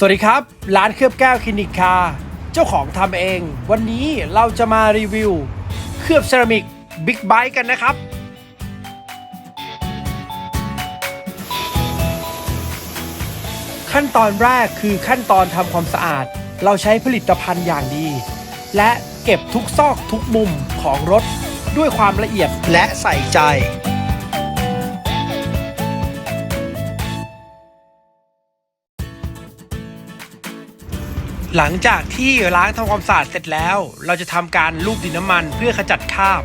สวัสดีครับ ร้านเคลือบแก้วคลินิกคา เจ้าของทำเอง วันนี้เราจะมารีวิว เคลือบเซรามิกบิ๊กไบค์กันนะครับ ขั้นตอนแรกคือขั้นตอนทำความสะอาด เราใช้ผลิตภัณฑ์อย่างดี และเก็บทุกซอกทุกมุมของรถด้วยความละเอียดและใส่ใจ หลังจากที่ล้างทำความสะอาดเสร็จแล้ว เราจะทำการลูบดินน้ำมันเพื่อขจัดคราบ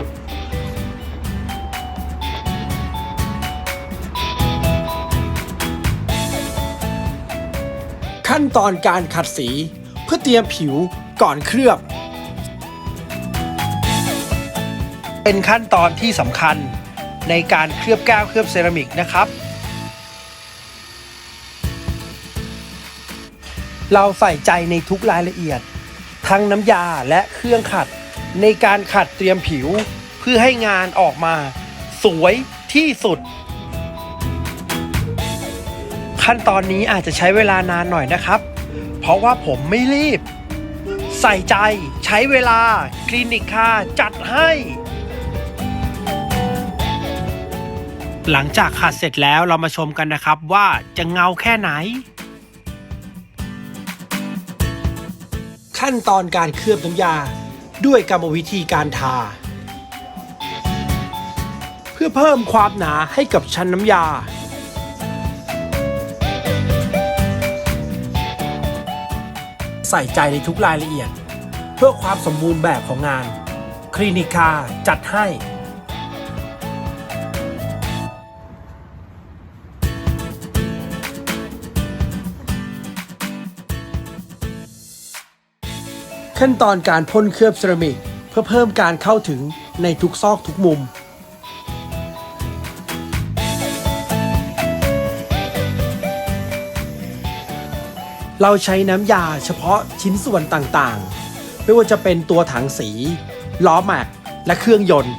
ขั้นตอนการขัดสีเพื่อเตรียมผิวก่อนเคลือบ เป็นขั้นตอนที่สำคัญในการเคลือบแก้วเคลือบเซรามิกนะครับ เราใส่ใจในทุกรายละเอียด ทั้งน้ำยาและเครื่องขัด ในการขัดเตรียมผิวเพื่อให้งานออกมา สวยที่สุด ขั้นตอนนี้อาจจะใช้เวลานานหน่อยนะครับ เพราะว่าผมไม่รีบ ใส่ใจใช้เวลาคลินิกค่าจัดให้ หลังจากขัดเสร็จแล้วเรามาชมกันนะครับว่าจะเงาแค่ไหน ขั้นตอนการเคลือบน้ำยา ด้วยกรรมวิธีการทา เพื่อเพิ่มความหนาให้กับชั้นน้ำยา ใส่ใจในทุกรายละเอียด เพื่อความสมบูรณ์แบบของงาน คลินิกาจัดให้ ขั้นตอนการพ่นเคลือบเซรามิก เพื่อเพิ่มการเข้าถึงในทุกซอกทุกมุม เราใช้น้ำยาเฉพาะชิ้นส่วนต่างๆ ไม่ว่าจะเป็นตัวถังสี ล้อแม็กและเครื่องยนต์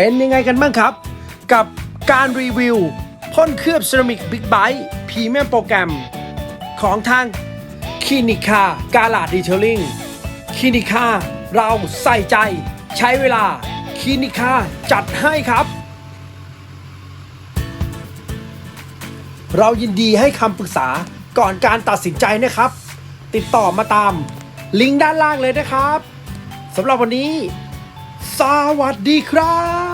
เป็นยังไงกันบ้างครับ กับการรีวิวพ่นเคลือบเซรามิกบิ๊กไบค์พรีเมียมโปรแกรม ของทางคลินิกากาลาดดีเทลลิงคลินิกาเราใส่ใจ ใช้เวลาคลินิกาจัดให้ครับ เรายินดีให้คำปรึกษาก่อนการตัดสินใจนะครับ ติดต่อมาตามลิงก์ด้านล่างเลยนะครับสำหรับวันนี้ สวัสดีครับ